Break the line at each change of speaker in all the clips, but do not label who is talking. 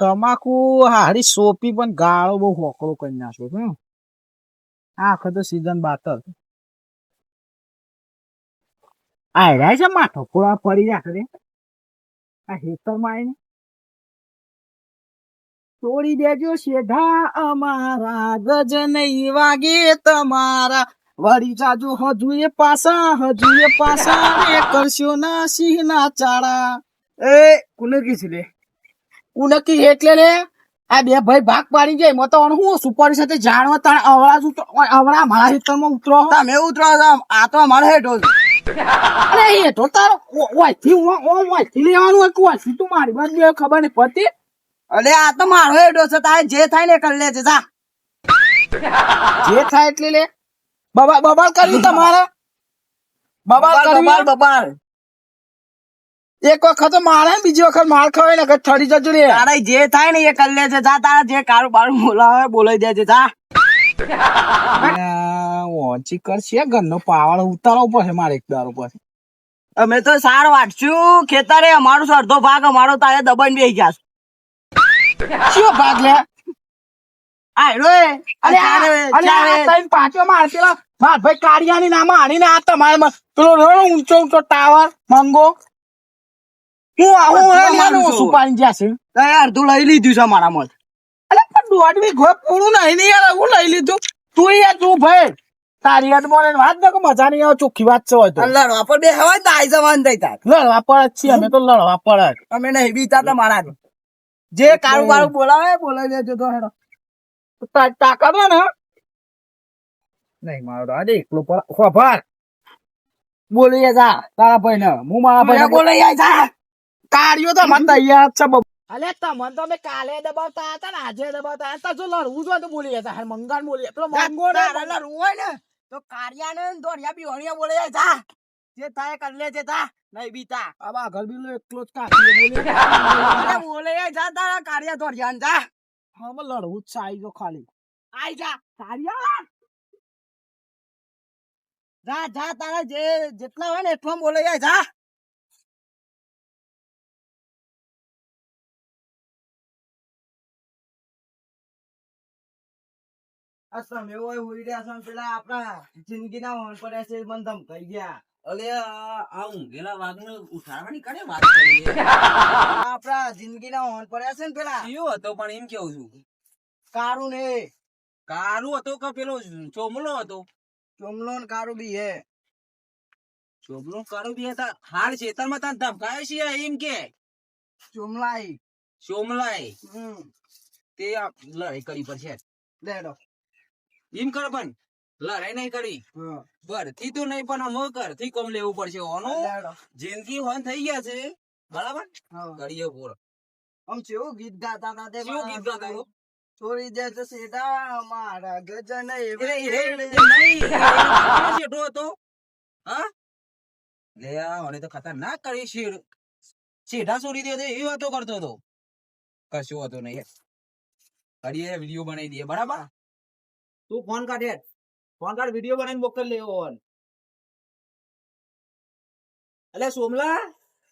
તમાકુ હારી સોપી પણ ગાળો બહુ હોકળો કરી નાખ્યો છે આ વખત સીઝન બાતર આ રહ્યા છે માથો પૂરા પડી જાય રે. આ હેતરમાં આવીને તોડી દેજો શેઢા અમારા, ગજ નહીં વાગે તમારા. વળી જાજુ એ પાસા, હજુ એ પાસા. કરશો ના સિંહ ના ચાળા. એ, કુને કીધું લે? ઉનકી એટલે લે આ બે ભાઈ ભાગ પાડી જાય મો હું સુપર સાથે જાણવા તાણ અવળા અવળા મારા હિતરમાં ઉતરો
તમે ઉતરો આ તો મારો હેઠો.
અરે તો તારો ઓયથી ઓયથી લેવાનું હોય ઓયથી તું મારી બાજુ બે ખબર નહીં પડતી.
અરે આ તો મારો હેઠો છે તારે જે થાય ને કરી લેજે જા.
જે થાય એટલે લે. બબા બબાલ કરી તમારે? બબાલ કરી
બબાલ બબાલ.
એક વખત મારે બીજી વખત માર ખવાય ને થડી જજો રે.
તારે જે થાય ને એ કરી લેજે. જા તારા જે કારું બારું બોલાવે બોલાવી દેજે જા.
ઓછી કરશે ઘરનો પાવડ ઉતારવો પડશે મારે એક દારો પર
અમે તો સાર વાટશું ખેતરે અમારો અડધો ભાગ અમારો તારે દબાઈને બેસી ગયા
શું ભાગ લે? માર ભાઈ કાળિયાની નામ આણીને આ તમારે પેલો ઊંચો ઊંચો ટાવર મંગો. હું આવું હે મારું
અમારું
એનું
છું. તું અડધું લઈ લીધું છે મારા મત
અરે પણ દોડવી વીઘો પૂરું નહીં ને યાર હું લઈ લીધું. તું યાર તું ભાઈ તારી યાદ મને વાત ન કે મજા નહીં આવે ચોખ્ખી વાત છે હોય તો.
લડવા પર બે હવા તો આઈ જવાન થઈ તાર.
લડવા પર જ છીએ અમે તો લડવા પર જ.
અમે નહીં બીતા મારા જે. કારું બારું બોલાવે બોલાવી દેજો તો હેડો.
તાકાત ને નહીં મારો તો આજે એકલો પર ખબર બોલી જા તારા ભાઈ ને હું મારા ભાઈ
બોલી જા.
કાર્યો તો મને તૈયાર છે અલે તમને તો અમે કાલે દબાવતા હતા ને આજે દબાવતા હતા. જો લડવું જોઈએ તો બોલી હાલ મંગાન બોલી પેલો મંગો ને
લડવું હોય ને તો કારિયા ને દોડિયા બી હણિયા બોલે જા જે થાય કર લે જે જા નહીં બીતા.
આબા ઘર બી એકલો જ કાઢી બોલે.
બોલે જા તારા કાર્યા દોડિયા ને જા.
હા લડવું જ આઈ ગયો ખાલી.
આઈ જા
કાર્યા?
જા જા તારા જે જેટલા હોય ને એટલા બોલે જા. આ તમે હોય હોઈ રહ્યા છો પેલા આપણા જિંદગીના હોન પડ્યા છે મને ધમકાઈ ગયા.
અલે આ ઊંઘેલા વાઘને ઉઠાડવાની કને વાત કરી
આપણા જિંદગીના હોન પડ્યા છે ને પેલા.
કયો હતો પણ એમ કેવું છું?
કારું ને
કાળું હતો કે પેલો ચોમલો હતો?
ચોમલો ને કારું બી હે.
ચોમલો કાળું બી હતા હાલ ખેતરમાં તાન ધમકાયો છે એમ કે?
ચોમલાઈ.
ચોમલાઈ?
હમ.
તે લડાઈ કરી પડશે.
લેડો.
કર પણ લડાઈ નહીં કરી ઘરથી તો નહીં પણ અમો ઘરથી કોમ લેવું પડશે ઓનો જિંદગી હોન થઈ ગયા છે બરાબર કરીએ પૂરો
આમ કેવું ગીત ગાતા ના તે
કેવું ગીત ગાતા?
છોડી દે તો સીધા મારા ગજન
એ રે- નહીં, શેઠો હતો હા લે આ ઓને તો ખતરનાક કરી શીર સીધા છોડી દે એ વાતો કરતો હતો કશું હતો નહીં કરીએ વીડિયો બનાવી દઈએ બરાબર તું ફોન કાઢ. ફોન કાઢ વીડિયો બનાવીને મોકલ લેવો એટલે સોમલા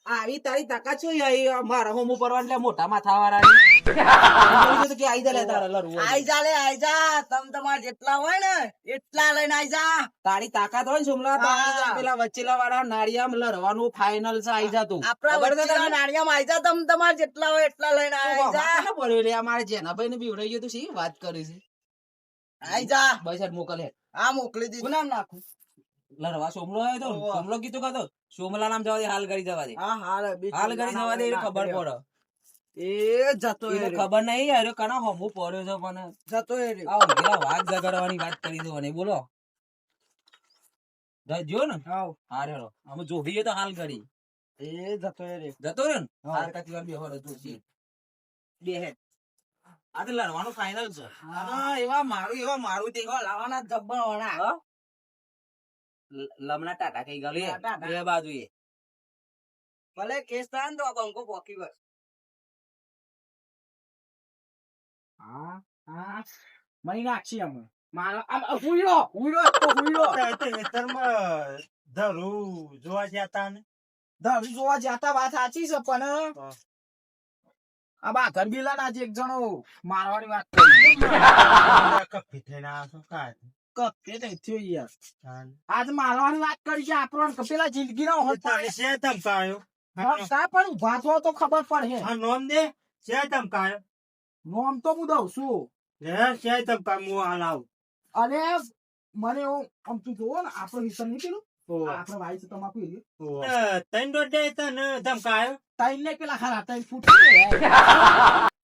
આવી તારી તાકાત છે આવી મારા હોમ ઉપર એટલે મોટા માથા વાળાની કે આઈ જા તારા હોય.
આઈ જા લે આઈ જા તમ તમાર જેટલા હોય ને એટલા લઈને આઈ જા
તારી તાકાત હોય ને સોમલા તો.
હા.
પેલા વચ્ચેલા વાળા નાળિયામ લડવાનું ફાઇનલ છે આઈ જા તું છે
વચ્ચેના
તને?
આઈ જા તમ તમાર જેટલા હોય એટલા લઈને આઈ જા
વાંકા રે પડ્યો જેના ભાઈ ને બીવડાઈ ગયો તું શી વાત કરી છે
આઈ જા.
બસ હેડ
આ મોકલી દીધું. નામ નાખું?
લડવા સોમલો આવ્યો તો સોમલો કીધું કાતો સોમલા નામ જવા દે હાલ કરી જવા દે.
હા હાલ
હાલ કરી જવા દે ખબર પડે.
એ જતો એ
ખબર નહીં યાર કના હોમું પડ્યો છે પણ.
જતો એ
ઊંઘેલા જગાડવાની વાત કરી દો અને બોલો. જો ને? હારે રેડો. અમે જોડીએ તો હાલ કરી
એ જતો એ રહ્યો.
જતો રે ને?
હા.
હાલ કાચી વાર બેહો રે તું સી. બે હેડ આ તો લડવાનું ફાઈનલ છે. હા. એવા મારું એવા મારું તે
લાવવાના જબ્બર વાળા.
હા? લ- લમણા ટાટા કઈ ગયું બે બાજુ એ
ભલે કેસ થાય ને તો આ બંકો પોકી બસ
હા હા. મહી નાખશી અમે મારા આમ હુઈરો હુઈરો તો હુઈરો
ધરું જોવા જતા ને?
ધરી જોવા જતા વાત સાચી છે પણ આ ગરબીલા ના એક જણો મારવાની વાત કરી
કપી થઈને આ શું કાંઈ?
કપે નહીં થયો યાર આજ મારવાની વાત કરી છે આપણો કપેલા જિંદગી નો
એ તને ધમકાયો?
કા પણ ઊભા તો ખબર પડે
હા, નોમ દે શેર ધમકાયો?
નોમ તો હું દઉં છું
શેર ધમકાયો? હું હાલ આવું.
અને મને આમ તું જોવો ને આપણો હિસ્સો નહીં પેલું
ઓહો,
આપણે ભાઈ છે તમાકુ
તને ધમકાયો?
તાઈ ને પેલા હારા તાઈ ફૂટ.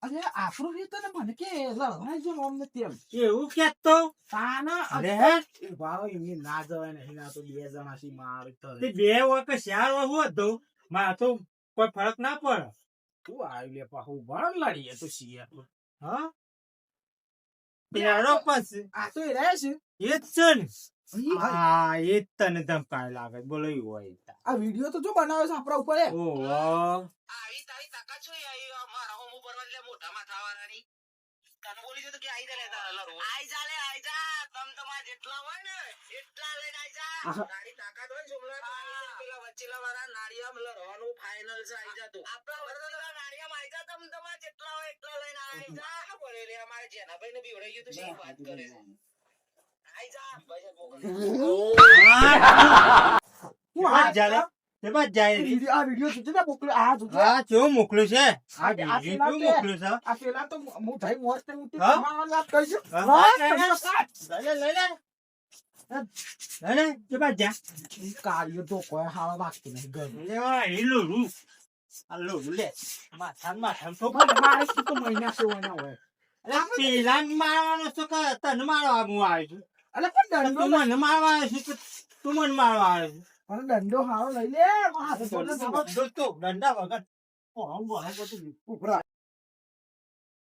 અરે આપણું રીત ને મને કે લડવાય જો નોમ ને તેમ
એવું કેતો
તાના
અરે
ભાવ એમની ના જવાય નહીં ના તો બે જણા સી માર તો
તે બે કે ચાર હું હતું મારે તો કોઈ ફરક ના પડે.
તું આવી લે પાહુ બળ લડીએ તો છીએ
હા? પેલો પછી.
આ તો એ રહે છે.
એ જ છે ને. હા એ જ તને ધમકાય લાગે બોલો એવું હોય
આ વીડિયો તો જો બનાવ્યો છે આપણા ઉપર
ઓહો.
આવી તારી તાકાત છો? આવી મારા હોમો પરવા એટલે મોઢામાં થાવાનાની. તને બોલી તો કે આઈ જા લે તારા લડવો આઈ જા લે આઈ જા. તમ તમાર જેટલા હોય ને એટલા લઈને આઈ જા. તારી તાકાત હોય ને તો આઈ જા. પેલા વચ્ચેલા વાળા નાળિયામાં લડવાનું ફાઇનલ છે આઈ જા તું. આપણા વચ્ચેલા નાળિયામાં આઈ જા તમ તમાર જેટલા હોય એટલા લઈને આઈ જા. બોલે લે? અમારે જેનાભાઈ ને બી ગયું તો શી વાત કરે? છે
શું
મારવાનો છો તને મારવા હું આવ્યો છું?
અલે પણ
તું મને મારવા આવે છે તું મને મારવા આવે છે?
પણ દંડો હારો લઈ લે હાથે તો
દોસ્તો, દંડા વગર. કોણ બોલે બધું?
ઉપરા.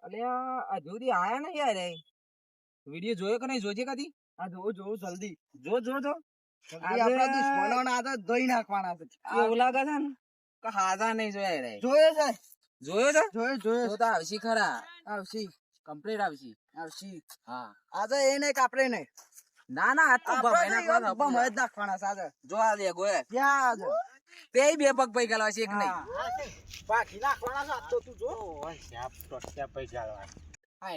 અલે આ હજુરી આયા નહીં યાર વીડિયો જોયો કે નહીં? જોજે કદી?
આ જોવો જોવો જલ્દી.
જો જો જો.
જલ્દી આપણા દુશ્મનોને આ તો ધોઈ નાખવાના છે.
એવું લાગે છે ને? કે હાજા નહીં જોયા રે
જોયો છે?
જોયો છે?
જોયો જોયો.
તો તો આવશી ખરા.
આવશી.
કમ્પ્લીટ આવશે
આવશે
હા.
આજે એ નહીં કાપડે નહીં.
ના ના આ તો પર
બમ જ નાખવાના સાજે
જો આ લે ગોય.
ત્યાં જ.
તે બે પગ પૈ ગયેલા છે એક નહીં.
બાકી નાખવાના છે તો તું જો.
ઓય, સાપ ટોટ્યા શ્યાપ પૈસા લાવે.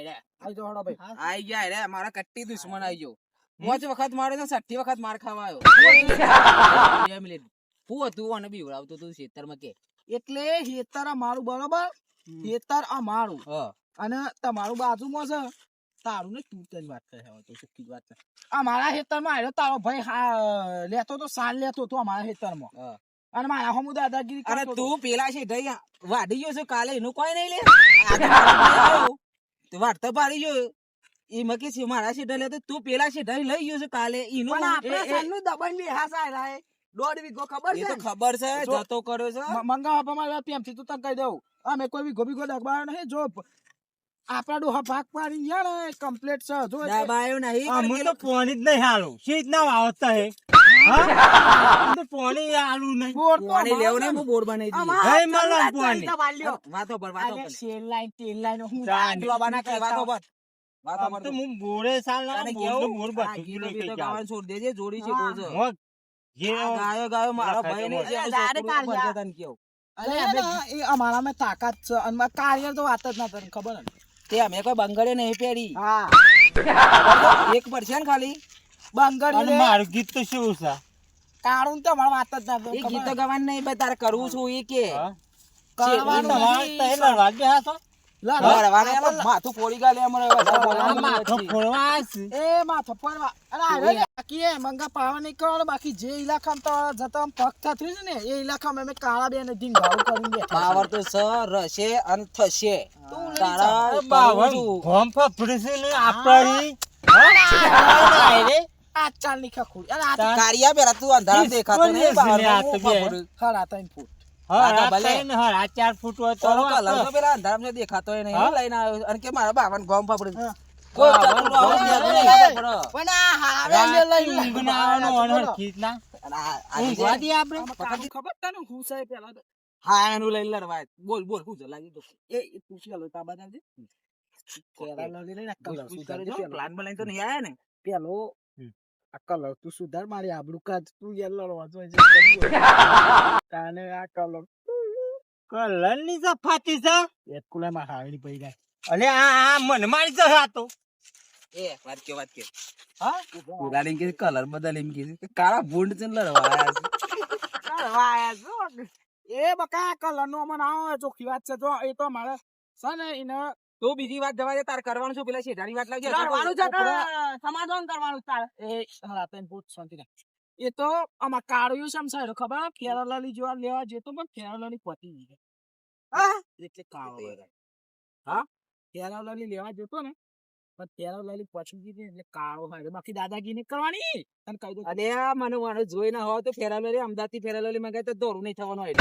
રે
આઈ જો હડો ભાઈ.
આઈ ગયા રે મારા કટ્ટી દુશ્મન આઈ ગયો. મોજ વખત મારે તો સઠ્ઠી વખત માર ખાવા આવ્યો. બે મિનિટ. હું હતું અને બીવડાવતો તું ખેતરમાં કે.
એટલે હેતર મારું બરોબર. હેતર આ મારું
હા.
અને તમારું બાજુમાં છે. તારું ને તું તેની વાત કરે હવે તો સુખી વાત છે. આ મારા હેતરમાં આવ્યો તારો ભાઈ હા લેતો તો સાલ લેતો તો અમારા હેતરમાં
માં
અને મારા હમુ દાદાગીરી અરે તું.
પેલા છે ભાઈ વાઢી ગયો છે કાલે એનું કોઈ નહીં લે. આજે મારો ભાઈ આવ્યો, તો વાઢતો પાડી ગયો એ કે છે મારા છે લે તો પેલા ઢઈ લઈ ગયો છે કાલે એનું
પણ આપણે સાલનું દબાણ સાયલા હે. દોઢ વીઘો ખબર છે?
ખબર છે જતો કર્યો છે.
મ- મંગાવવા પ્રમાણે પ્રેમથી તું તને કહી દઉં. અમે કોઈ ગોબી ગો દબાણ નહીં જો આપણા ડોહા ભાગ પાડી ગયા ને કમ્પ્લીટ છે. જો
દબાયો નહીં. એ
તો પોણી જ નહીં હાલું. શીત ના વાવતા હે? પોણી હાલું નહીં.
પાણી લેવું
અમારે
બોર બનાવી દઈએ
હે મલમ પાણી.
વાતો પર વાતો પર.
શેર લાઈન, તેલ લાઈન, હું
ચાલ.
રાંધવા
બાના વાતો પર. વાતો પર
તો હું બોરે સાલ ના બોર બોર
આ
બધું
ગીતો
લઈ
બીતો
જાઉં.
ગાવાનું છોડી દેજે જોડી છે
જે
ગાયો ગાયો મારા ભાઈ ને જે.
અરે એ અમારામાં તાકાત છે. અને કાર્ય તો વાત જ ના તને ખબર ને
તે અમે કોઈ બંગડે નહીં પહેરી.
હા.
એક છે ને ખાલી.
બંગડે
મારું ગીત તો શું છે?
કાળું તો મારા વાત જ ના
એ
ગીત
ગીતો
ને?
નહીં તારે કરવું છું એ કે?
કરવાનું નહીં.
તઈ લડવા ગયા છો?
લડ.
લડવાને એમાં માથું ફોડી ગાલે અમારે વધારે
આ
બોલવાનું
ફોડવા આવ્યા છે.
એ માથો પડવા અરે બાકી મંગા પાવા નહીં બાકી જે ઇલાકામાં તો જતા પગ થતું છે ને એ ઇલાકામાં અમે કાળા બેન ઢીંગાળું કરીને બેઠા
પાવર તો સ રહેશે અને થશે.
તું
તારા
ને આપણી.
આ ચાલ અરે આ
કારિયા અંધારામાં દેખાતો નહીં
હા, ચાર ફૂટ હોય તો
તારો
વાત
કલર પેલા અંધારામાં દેખાતો નહીં લઈને આવ્યો અને કે મારા ગોમ
હા.
નહીં,
ના આવવાનો અનહરખી રીતના.
અને આ- આ
ઊંઘવા
જે-
દઈએ આપણે?
આમાં કાળું ખબર તને? હું છે પેલા તો
હા એનું લઈને લડવાય. બોલ બોલ શું લાગી દો
એ પૂછી લો તા બધા પેલા લઈ લઈને કલર
પૂછ
સુધાર
કરજો.
પેલો.
પ્લાન બનાવી તો નહીં આયા ને?
પેલો કલર તું સુધાર મારી આબરૂ કાઢ. તું યે લડવા જોઈએ છે કાને આ કલર
કલરની તો ફાટી છે?
એક કુલામાં હાવેલી પડી જાય.
અલે આ આ મને મારી છે આ તો.
એ વાત કે વાત કે
હા?
ઉડાડી કે કલર બદલ એમ કે કાળા ભૂંડ છે ને લડવા
વાયા જો. એ બકા કલર નો મને આવો ચોખ્ખી વાત છે. જો એ તો મારે છે ને એને
તું બીજી વાત જવા દે તાર કરવાનું શું? પેલા શેઠાની વાત લાગી
કરવાનું છે સમાધાન કરવાનું તારે.
એ હા તને બહુ શાંતિ. એ તો આમાં કાળું છે સાહેબ ખબર? ફેરાલાલી જોવા લેવા જતો પણ ફેરાલાલી પતી ગઈ
હા?
એટલે કાળો હા? ફેરાલાલી લેવા જતો ને પણ ફેરાલાલી પતી ગઈ એટલે કાળો હોય બાકી દાદાગીરી કરવાની. તને કહી દઉં
અરે મને વાળો જોઈ ના હોય તો ફેરાલો અમદાવાદથી ફેરાલો મંગાય તો દોરું નહીં થવાનું હોય.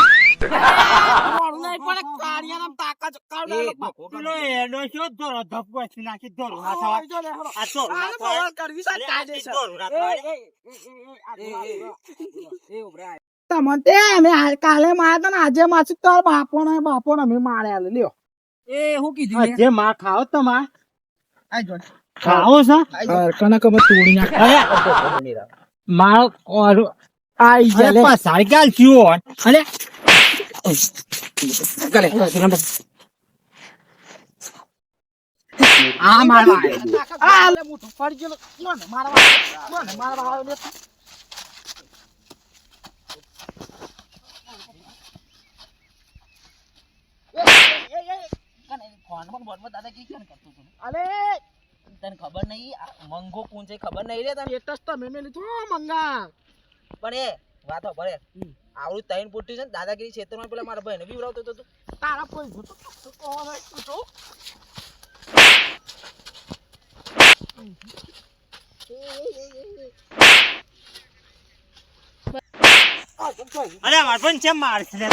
મોડું નહીં પડે કાળિયાના તાકાત કાળિયાનો
પેલો એનો શું ધોરો ધપ્પો છે નાખી ધોરો ના
હા,
થવાય.
જો લે, હેડો.
આ ધોરો ના
આને
થવાય.
છે,
અલે આ
કાયદેસર.
ધોરો ના
એ, એ, એ, એ, એ, આ
એ,
જો, આ
એ,
જો.
એ ઉભરા
તમને તે અમે કાલે માર્યા તા ને આજે માસી તાર બાપો ને બાપો ને અમે માર્યા લ્યો.
એ હું કીધું
જે માં ખાઓ તમાર. છો?
કનક અમે તોડી નાખ.
મારો
આઈ
જાય
લે.
પસાર થયો અરે.
ગલે.
આ મારવા
આ મોટું. મારવા કોને મારવા આવ્યો લે અરે
તને ખબર નહીં? મંગો કોણ છે ખબર નહીં રે તને?
સ્ટેટસ તો મેં લીધું મંગા.
પણ એ વાત હો પડે આવડું તૈન પોટી છે ને દાદાગીરી ક્ષેત્રમાં પેલા મારા ભાઈને બીવડાવતો હતો તું.
તારા કોઈ ભૂત કોણ હોય તું જો
અરે મારફન પણ છે? મારશે